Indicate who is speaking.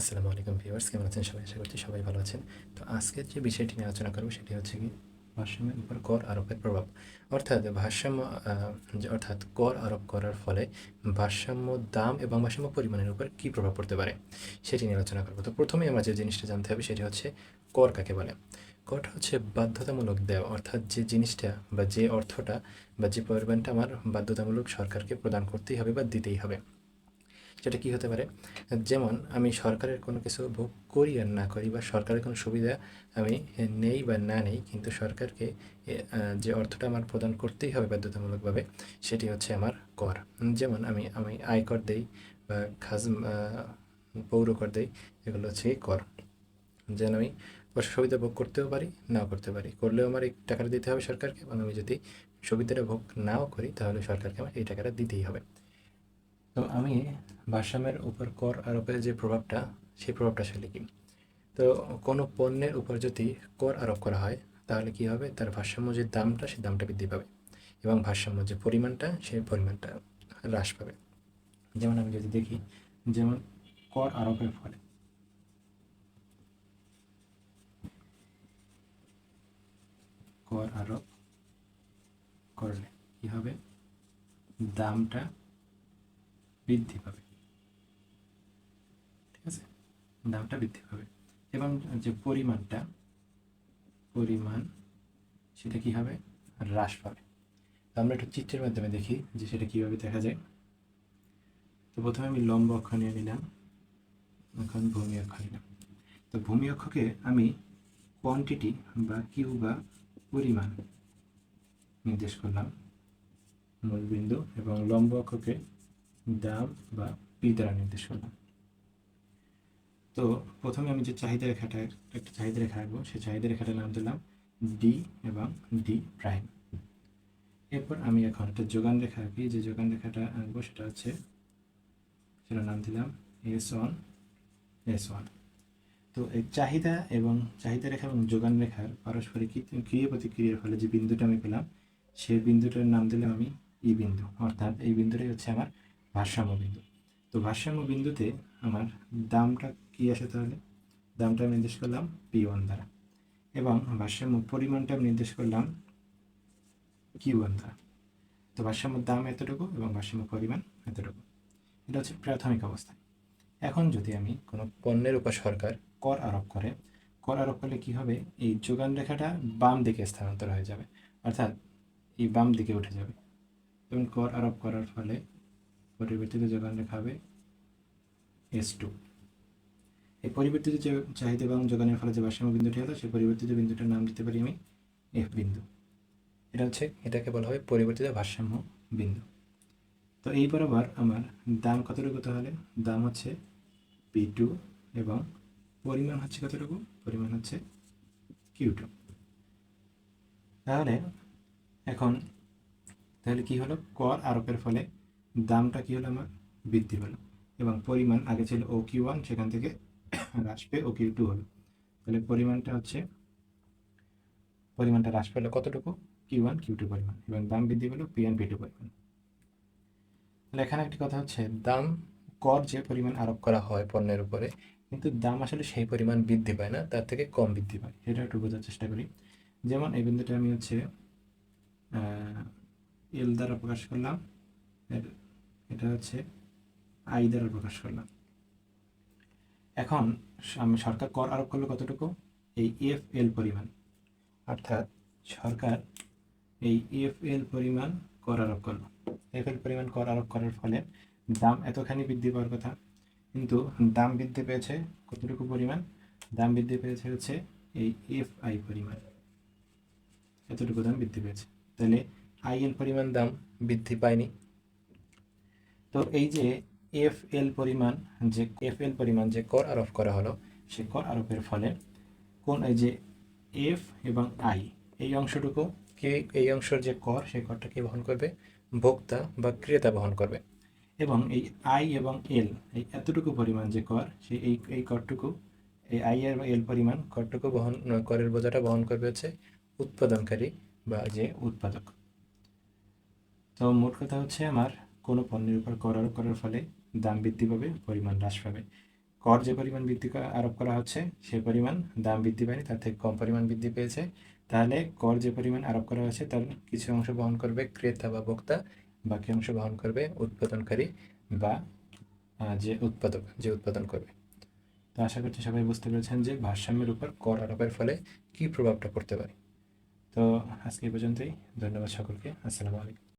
Speaker 1: আসসালামু আলাইকুম ভিউয়ার্স, কেমন আছেন সবাই? আশা করছি সবাই ভালো আছেন। তো আজকের যে বিষয়টি নিয়ে আলোচনা করব সেটি হচ্ছে কি, ভারসাম্যের উপর কর আরোপের প্রভাব। অর্থাৎ ভারসাম্য অর্থাৎ কর আরোপ করার ফলে ভারসাম্য দাম এবং ভারসাম্য পরিমাণের উপর কী প্রভাব পড়তে পারে, সেটি নিয়ে আলোচনা করব। তো প্রথমে আমরা যে জিনিসটা জানতে হবে সেটি হচ্ছে কর কাকে বলে? করটা হচ্ছে বাধ্যতামূলক দেওয়া। অর্থাৎ যে জিনিসটা বা যে অর্থটা বা যে পরিমাণটা আমার বাধ্যতামূলক সরকারকে প্রদান করতেই হবে বা দিতেই হবে। সেটা কি হতে পারে? যেমন, আমি সরকারের কোনো কিছু ভোগ করি আর না করি বা সরকারের কোনো সুবিধা আমি নেই বা না নেই, কিন্তু সরকারকে যে অর্থটা আমার প্রদান করতেই হবে বাধ্যতামূলকভাবে, সেটি হচ্ছে আমার কর। যেমন, আমি আমি আয়কর দেই বা খাজ পৌর কর দেই, এগুলো হচ্ছে কর। যেন আমি সুবিধা ভোগ করতেও পারি, নাও করতে পারি। করলেও আমার এই টাকাটা দিতে হবে সরকারকে, এবং আমি যদি সুবিধাটা ভোগ নাও করি, তাহলে সরকারকে আমার এই টাকাটা দিতেই হবে। তো আমি ভারসাম্যের উপর কর আরোপের যে প্রভাবটা, সেই প্রভাবটা আসলে কি? তো কোনো পণ্যের উপর যদি কর আরোপ করা হয়, তাহলে কি হবে? তার ভারসাম্য যে দামটা, সেই দামটা বৃদ্ধি পাবে এবং ভারসাম্য যে পরিমাণটা, সেই পরিমাণটা হ্রাস পাবে। যেমন আমি যদি দেখি, যেমন কর আরোপের ফলে। কর আরোপ করলে কি হবে? দামটা বৃদ্ধি পাবে। ঠিক আছে? দামটা বৃদ্ধি পাবে। এবং যে পরিমাণটা, পরিমাণ, সেটা কি হবে? হ্রাস পাবে। তো আমরা একটু চিত্রের মাধ্যমে দেখি যে সেটা কীভাবে দেখা যায়। তো প্রথমে আমি লম্ব অক্ষ নিয়ে নিলাম। এখন ভূমি অক্ষ নিলাম। তো ভূমি অক্ষকে আমি কোয়ান্টিটি বা কিউ বা পরিমাণ নির্দেশ করলাম। মূলবিন্দু এবং লম্ব অক্ষকে দাম বা পি দ্বারা নির্দেশ করলাম তো প্রথমে আমি যে চাহিদা রেখাটা একটা চাহিদা রেখা আঁকবো, সেই চাহিদা রেখাটার নাম দিলাম ডি এবং ডি প্রাইম এরপর আমি এখন একটা যোগান রেখা আঁকি। যে যোগান রেখাটা আঁকবো সেটা হচ্ছে, সেটার নাম দিলাম এস ওয়ান এস ওয়ান তো এই চাহিদা এবং চাহিদা রেখা এবং যোগান রেখার পারস্পরিক ক্রিয়া প্রতিক্রিয়ার ফলে যে বিন্দুটা আমি পেলাম সেই বিন্দুটার নাম দিলাম আমি ই বিন্দু। অর্থাৎ এই বিন্দুটাই হচ্ছে আমার ভারসাম্য বিন্দু তো ভারসাম্য বিন্দুতে আমার দামটা কি আসে তাহলে? দামটা নির্দেশ করলাম পি ওয়ান দ্বারা। এবং ভারসাম্য পরিমাণটা নির্দেশ করলাম কিউ ওয়ান দ্বারা। তো ভারসাম্য দাম এতটুকু এবং ভারসাম্য পরিমাণ এতটুকু। এটা হচ্ছে প্রাথমিক অবস্থায় এখন যদি আমি কোনো পণ্যের উপর সরকার কর আরোপ করে, কর আরোপ করলে কী হবে? এই যোগান রেখাটা বাম দিকে স্থানান্তর হয়ে যাবে। অর্থাৎ এই বাম দিকে উঠে যাবে। এবং কর আরোপ করার ফলে পরিবর্তিত যোগান রেখা হবে এস টু এই পরিবর্তিত যে চাহিদা এবং যোগানের ফলে যে ভারসাম্য বিন্দুটি হলো, সেই পরিবর্তিত বিন্দুটার নাম দিতে পারি আমি এফ বিন্দু। এটা হচ্ছে, এটাকে বলা হয় পরিবর্তিত ভারসাম্য বিন্দু। তো এই বরাবর আমার দাম কতটুকু তাহলে? দাম হচ্ছে পি টু এবং পরিমাণ হচ্ছে কতটুকু? পরিমাণ হচ্ছে কিউ টু তাহলে এখন, তাহলে কি হলো? কর আরোপের ফলে দামটা কি হলো আমার? বৃদ্ধি হলো। এবং পরিমাণ আগে ছিল ও কিউ ওয়ান সেখান থেকে হ্রাস পেয়ে ও কিউ টু হলো। তাহলে পরিমাণটা হচ্ছে, পরিমাণটা হ্রাস পেল কতটুকু? কিউ ওয়ান কিউ টু পরিমাণ। এবং দাম বৃদ্ধি পেল পি ওয়ান পি টু পরিমাণ। তাহলে এখানে একটি কথা হচ্ছে, দাম কর যে পরিমাণ আরোপ করা হয় পণ্যের উপরে, কিন্তু দাম আসলে সেই পরিমাণ বৃদ্ধি পায় না, তার থেকে কম বৃদ্ধি পায়। সেটা একটু বোঝার চেষ্টা করি। যেমন এই বিন্দুটা আমি হচ্ছে এল দ্বারা প্রকাশ করলাম এটা হচ্ছে আই দ্বারা প্রকাশ করলাম। এখন সরকার কর আরোপ করল কতটুকু? এই এফ এল পরিমাণ। অর্থাৎ সরকার এই এফ এল পরিমাণ কর আরোপ করল। এফ এল পরিমাণ কর আরোপ করার ফলে দাম এতখানি বৃদ্ধি পাওয়ার কথা, কিন্তু দাম বৃদ্ধি পেয়েছে কতটুকু পরিমাণ? দাম বৃদ্ধি পেয়েছে হচ্ছে এই এফ আই পরিমাণ। এতটুকু দাম বৃদ্ধি পেয়েছে। তাহলে আই এল পরিমাণ দাম বৃদ্ধি পায়নি। তো এই যে এফ এল পরিমাণ যে এফ এল পরিমাণ যে কর আরোপ করা হলো সে কর আরোপের ফলে কোন এই যে এফ এবং আই এই অংশটুকু কে এই অংশের যে কর, সেই করটা কে বহন করবে? ভোক্তা বা ক্রেতা বহন করবে। এবং এই আই এবং এল এই এতটুকু পরিমাণ যে কর, সেই এই এই করটুকু, এই আই আর এল পরিমাণ করটুকু বহন, করের বোঝাটা বহন করবে হচ্ছে উৎপাদনকারী বা যে উৎপাদক। তো মোট কথা হচ্ছে আমার কোনো পণ্যের উপর কর আরোপ করার ফলে দাম বৃদ্ধি পাবে, পরিমাণ হ্রাস পাবে। কর যে পরিমাণ বৃদ্ধি আরোপ করা হচ্ছে, সে পরিমাণ দাম বৃদ্ধি পায়নি, তার থেকে কম পরিমাণ বৃদ্ধি পেয়েছে। তাহলে কর যে পরিমাণ আরোপ করা হয়েছে তার কিছু অংশ বহন করবে ক্রেতা বা ভোক্তা, বাকি অংশ বহন করবে উৎপাদনকারী বা যে উৎপাদক, যে উৎপাদন করবে। তো আশা করছি সবাই বুঝতে পেরেছেন যে ভারসাম্যের উপর কর আরোপের ফলে কী প্রভাবটা পড়তে পারে। তো আজকে এই পর্যন্তই। ধন্যবাদ সকলকে। আসসালামু আলাইকুম।